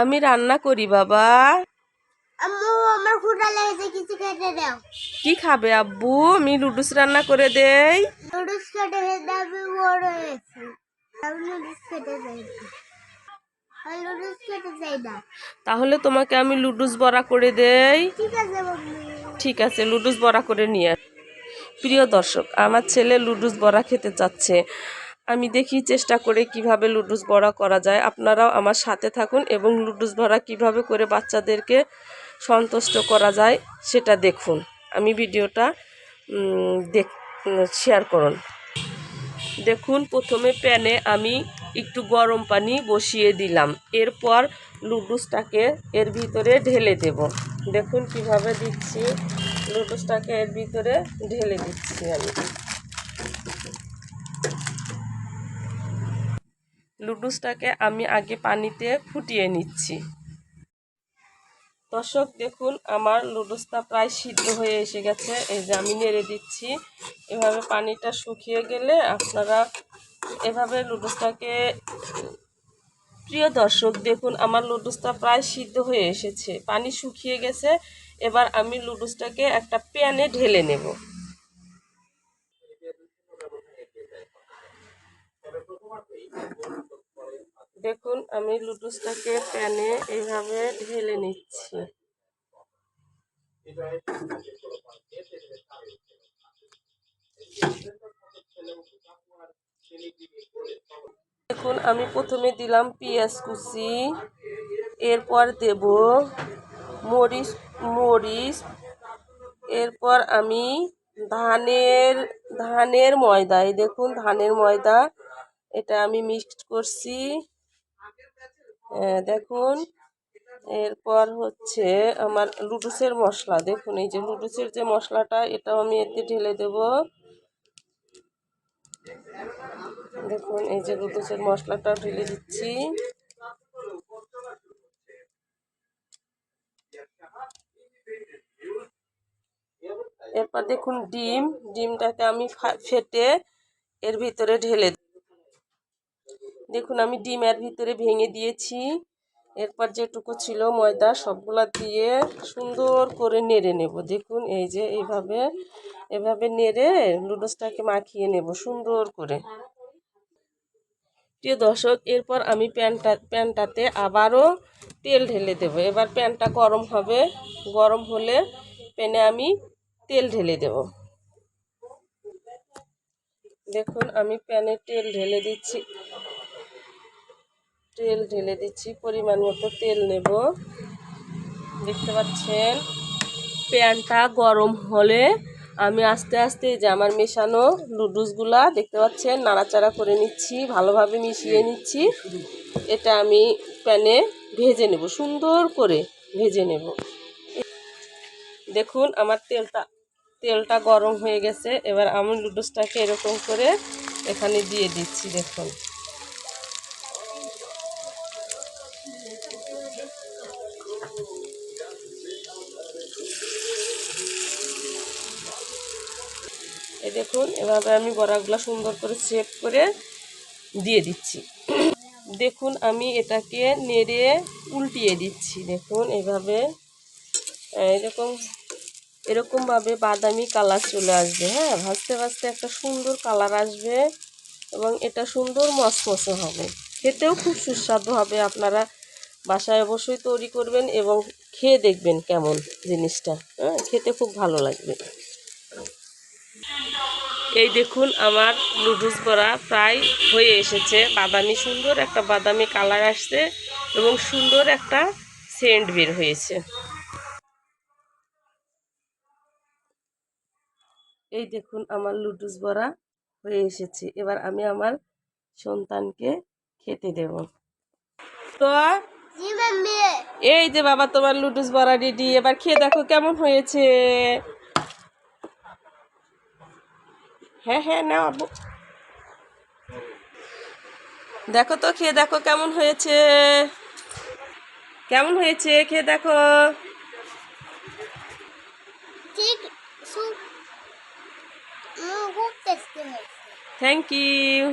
আমি রান্না করি বাবা। আম্মু আমার ক্ষুধা লেগেছে কিছু খেতে দাও। কি খাবে আব্বু? আমি লুডুস রান্না করে দেই। নুডলস খেতে খেতে আমি বড় হয়েছি। আমি নুডলস খেতে চাই নুডলস খেতে চাই না। তাহলে তোমাকে আমি লুডুস বড়া করে দেই। ঠিক আছে ঠিক আছে লুডুস বড়া করে নিয়ে আস। প্রিয় দর্শক আমার ছেলে লুডুস বড়া খেতে চাচ্ছে। আমি দেখি চেষ্টা করে কীভাবে লুডুস বড়া করা যায়। আপনারাও আমার সাথে থাকুন এবং লুডুস ভরা কীভাবে করে বাচ্চাদেরকে সন্তুষ্ট করা যায় সেটা দেখুন। আমি ভিডিওটা দেখ শেয়ার করুন। দেখুন, প্রথমে প্যানে আমি একটু গরম পানি বসিয়ে দিলাম। এরপর লুডুসটাকে এর ভিতরে ঢেলে দেব। দেখুন কীভাবে দিচ্ছি। লুডুসটাকে এর ভিতরে ঢেলে দিচ্ছি আমি। লুডুসটাকে আমি আগে পানিতে ফুটিয়ে নিচ্ছি। দর্শক, দেখুন, আমার লুডুসটা প্রায় সিদ্ধ হয়ে এসে গেছে। এই যে আমি নেড়ে দিচ্ছি। এভাবে পানিটা শুকিয়ে গেলে আপনারা এভাবে লুডুসটাকে প্রিয় দর্শক, দেখুন, আমার লুডুসটা প্রায় সিদ্ধ হয়ে এসেছে। পানি শুকিয়ে গেছে। এবার আমি লুডুসটাকে একটা প্যানে ঢেলে নেব। দেখুন, আমি লুডুসটাকে প্যানে এইভাবে ঢেলে নিচ্ছি। দেখুন, আমি প্রথমে দিলাম পেঁয়াজ কুচি, এরপর দেব মরিচ মরিচ, এরপর আমি ধানের ধানের ময়দা। এই দেখুন, ধানের ময়দা, এটা আমি মিক্সড করছি। দেখুন, এরপর হচ্ছে আমার লুডুসের মশলা। দেখুন, এই যে লুডুসের যে মশলাটা, এটাও আমি এতে ঢেলে দেব। দেখুন, এই যে লুডুসের মশলাটাও ঢেলে দিচ্ছি। এরপর দেখুন, ডিম। ডিমটাকে আমি ফেটে এর ভিতরে ঢেলে। দেখুন, আমি ডিমের ভিতরে ভেঙে দিয়েছি। এরপর যেটুকু ছিল ময়দা, সবগুলা দিয়ে সুন্দর করে নেড়ে নেব। দেখুন, এই যে এইভাবে এভাবে নেড়ে লুডুসটাকে মাখিয়ে নেব সুন্দর করে। প্রিয় দর্শক, এরপর আমি প্যানটা, প্যানটাতে আবারও তেল ঢেলে দেব। এবার প্যানটা গরম হবে। গরম হলে প্যানে আমি তেল ঢেলে দেব। দেখুন, আমি প্যানে তেল ঢেলে দিচ্ছি। তেল ঢেলে দিচ্ছি, পরিমাণ মতো তেল নেব। দেখতে পাচ্ছেন, প্যানটা গরম হলে আমি আস্তে আস্তে যে আমার মেশানো লুডুসগুলা দেখতে পাচ্ছেন, নাড়াচাড়া করে নিচ্ছি, ভালোভাবে মিশিয়ে নিচ্ছি। এটা আমি প্যানে ভেজে নেব, সুন্দর করে ভেজে নেব। দেখুন, আমার তেলটা তেলটা গরম হয়ে গেছে, এবার আমি লুডুসটাকে এরকম করে এখানে দিয়ে দিচ্ছি, দেখুন। এই দেখুন, এভাবে আমি বড়াগুলো সুন্দর করে সেভ করে দিয়ে দিচ্ছি। দেখুন, আমি এটাকে নেড়ে উল্টিয়ে দিচ্ছি। দেখুন, এভাবে এরকম এরকমভাবে বাদামি কালার চলে আসবে হ্যাঁ? ভাজতে ভাজতে একটা সুন্দর কালার আসবে এবং এটা সুন্দর মসমসে হবে। খেতেও খুব সুস্বাদু হবে, আপনারা বাসায় অবশ্যই তৈরি করবেন এবং খেয়ে দেখবেন কেমন জিনিসটা হ্যাঁ? খেতে খুব ভালো লাগবে। এই দেখুন আমার লুডুস বড়া প্রায় হয়ে এসেছে। বাদামি সুন্দর একটা বাদামি কালার আসছে এবং সুন্দর একটা সেন্ট বের হয়েছে। এই দেখুন আমার লুডুস বড়া হয়ে এসেছে। এবার আমি আমার সন্তানকে খেতে দেব। তো এই যে বাবা তোমার লুডুস বড়া রেডি এবার খেয়ে দেখো কেমন হয়েছে। হ্যাঁ হ্যাঁ নাও আব্বু। দেখো তো খেয়ে দেখো কেমন হয়েছে। কেমন হয়েছে? খেয়ে দেখো। Thank you